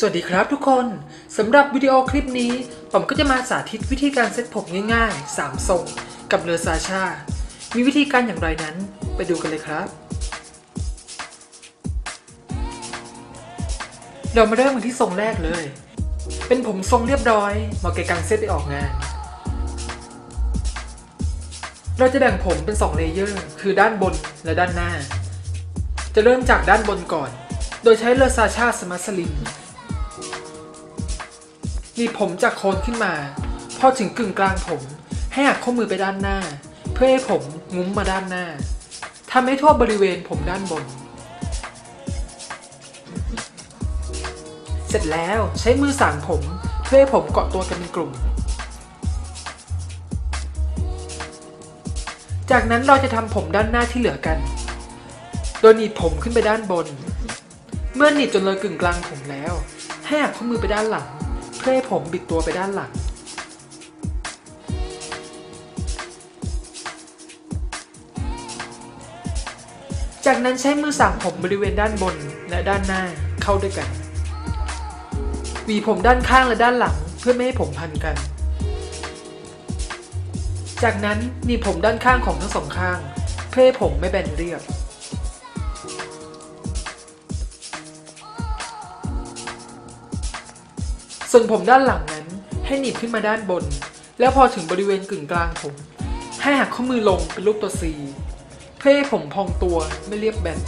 สวัสดีครับทุกคน สำหรับวิดีโอคลิปนี้ ผมก็จะมาสาธิตวิธีการเซ็ตผมง่ายๆ 3 ทรง กับเลอซาชา มีวิธีการอย่างไรนั้น ไปดูกันเลยครับ เรามาเริ่มกันที่ทรงแรกเลย เป็นผมทรงเรียบร้อยเหมาะแก่การเซตไปออกงาน เราจะแบ่งผมเป็น 2 เลเยอร์ คือด้านบนและด้านหน้า จะเริ่มจากด้านบนก่อน โดยใช้เลอซาชาสมาสลิน หนีบผมจากโคนขึ้นมา พอถึงกึ่งกลางผม ให้หักข้อมือไปด้านหน้า เพื่อให้ผมงุ้มมาด้านหน้าทำให้ทั่วบริเวณผมด้านบน เสร็จแล้วใช้มือสานผมเพื่อให้ผมเกาะตัวกันเป็นกลุ่ม จากนั้นเราจะทำผมด้านหน้าที่เหลือกัน โดยหนีบผมขึ้นไปด้านบน เมื่อหนีบจนเลยกึ่งกลางผมแล้ว ให้หักข้อมือไปด้านหลัง เพื่อให้ผมบิดตัวไปด้านหลัง จากนั้นใช้มือสั่งผมบริเวณด้านบนและด้านหน้าเข้าด้วยกัน หวีผมด้านข้างและด้านหลังเพื่อไม่ให้ผมพันกัน จากนั้นหนีผมด้านข้างของทั้งสองข้าง เพื่อให้ผมไม่แบนเรียบ ส่วนผมด้านหลังนั้นให้หนีบขึ้นมาด้านบน แล้วพอถึงบริเวณกึ่งกลางผม ให้หักข้อมือลงเป็นรูปตัว C เพื่อให้ผมพองตัวไม่เรียบแบน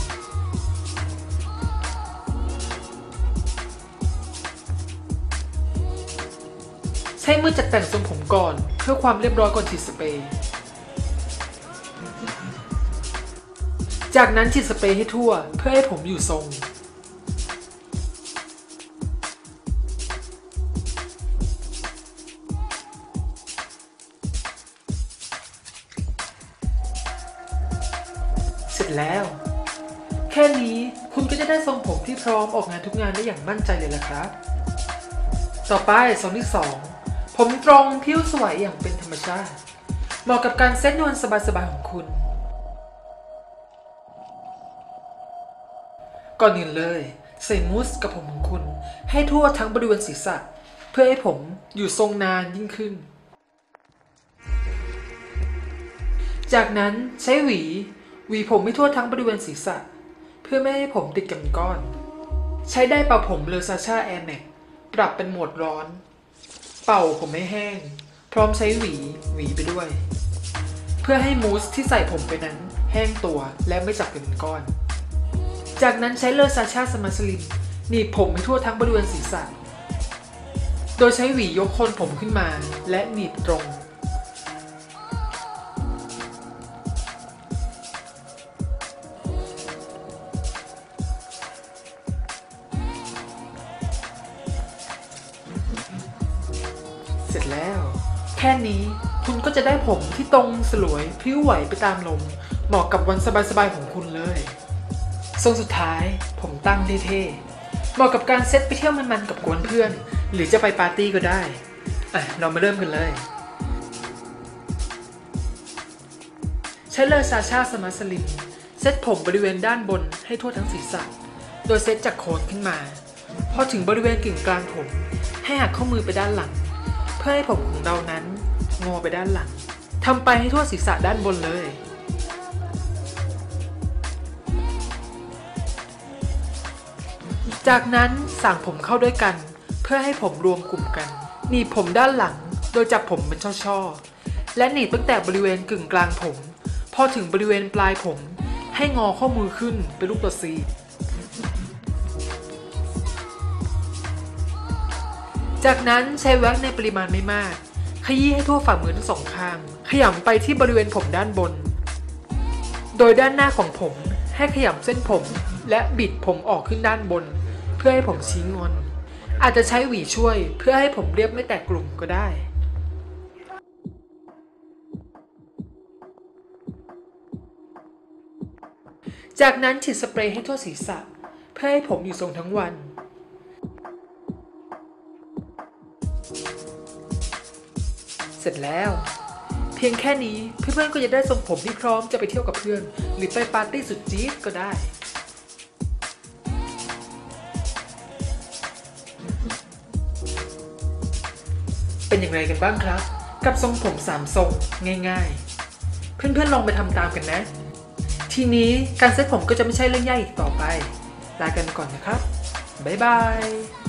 ใช้มือจัดแต่งทรงผมก่อนเพื่อความเรียบร้อยก่อนฉีดสเปรย์ จากนั้นฉีดสเปรย์ให้ทั่วเพื่อให้ผมอยู่ทรง สร็จแล้ว แค่นี้คุณก็จะได้ทรงผมที่พร้อมออกงานทุกงานได้อย่างมั่นใจเลยละครับ ต่อไปทรงที่ 2 ผมตรงผิวสวยอย่างเป็นธรรมชาติ เหมาะกับการเซ็ตนวลสบายๆของคุณ ก่อนอื่นเลย ใส่มูสกับผมของคุณ ให้ทั่วทั้งบริเวณศีรษะ เพื่อให้ผมอยู่ทรงนานยิ่งขึ้นจากนั้นใช้หวี หวีผมไม่ทั่วทั้งบริเวณศีรษะ เพื่อไม่ให้ผมติดกันก้อน ใช้ได้เป่าผมเลอซาชาแอร์แม็กปรับเป็นโหมดร้อน เป่าผมให้แห้ง พร้อมใช้หวีหวีไปด้วย เพื่อให้มูสที่ใส่ผมไปนั้น แห้งตัวและไม่จับกันเป็นก้อน จากนั้นใช้เลอซาชาสมาสลินหนีบผมให้ทั่วทั้งบริเวณศีรษะ โดยใช้หวียกคนผมขึ้นมาและหนีบตรง แล้ว แค่นี้คุณก็จะได้ผมที่ตรงสลวยพริ้วไหวไปตามลม เหมาะกับวันสบายๆของคุณเลย ทรงสุดท้ายผมตั้งเท่ๆเหมาะกับการเซตไปเที่ยวมันๆกับกวนเพื่อน หรือจะไปปาร์ตี้ก็ได้อะเรามาเริ่มกันเลย ใช้เลอซาชาสมาสลิมเซตผมบริเวณด้านบนให้ทั่วทั้งศีรษะ โดยเซตจากโคนขึ้นมา พอถึงบริเวณกึ่งกลางผม ให้หักข้อมือไปด้านหลัง เพื่อให้ผมของเรานั้นงอไปด้านหลังทำไปให้ทั่วศีรษะด้านบนเลย จากนั้นสั่งผมเข้าด้วยกัน เพื่อให้ผมรวมกลุ่มกัน หนีบผมด้านหลัง โดยจับผมเป็นช่อๆ และหนีบตั้งแต่บริเวณกึ่งกลางผม พอถึงบริเวณปลายผมให้งอข้อมือขึ้นเป็นรูปตัวซี จากนั้นใช้แว็กในปริมาณไม่มาก ขยี้ให้ทั่วฝ่ามือทั้งสองข้าง ขยำไปที่บริเวณผมด้านบน โดยด้านหน้าของผมให้ขยำเส้นผม และบิดผมออกขึ้นด้านบน เพื่อให้ผมชี้งอน อาจจะใช้หวีช่วยเพื่อให้ผมเรียบไม่แตกกลุ่มก็ได้จากนั้นฉีดสเปรย์ให้ทั่วศีรษะ เพื่อให้ผมอยู่ทรงทั้งวัน เสร็จแล้ว เพียงแค่นี้เพื่อนๆก็จะได้ทรงผมที่พร้อมจะไปเที่ยวกับเพื่อน หรือไปปาร์ตี้สุดจี๊ดก็ได้เป็นอย่างไรกันบ้างครับ กับทรงผมสามทรงง่ายๆ เพื่อนๆลองไปทำตามกันนะ ทีนี้การเซ็ตผมก็จะไม่ใช่เรื่องยากอีกต่อไป ลากันก่อนนะครับ บ๊ายบาย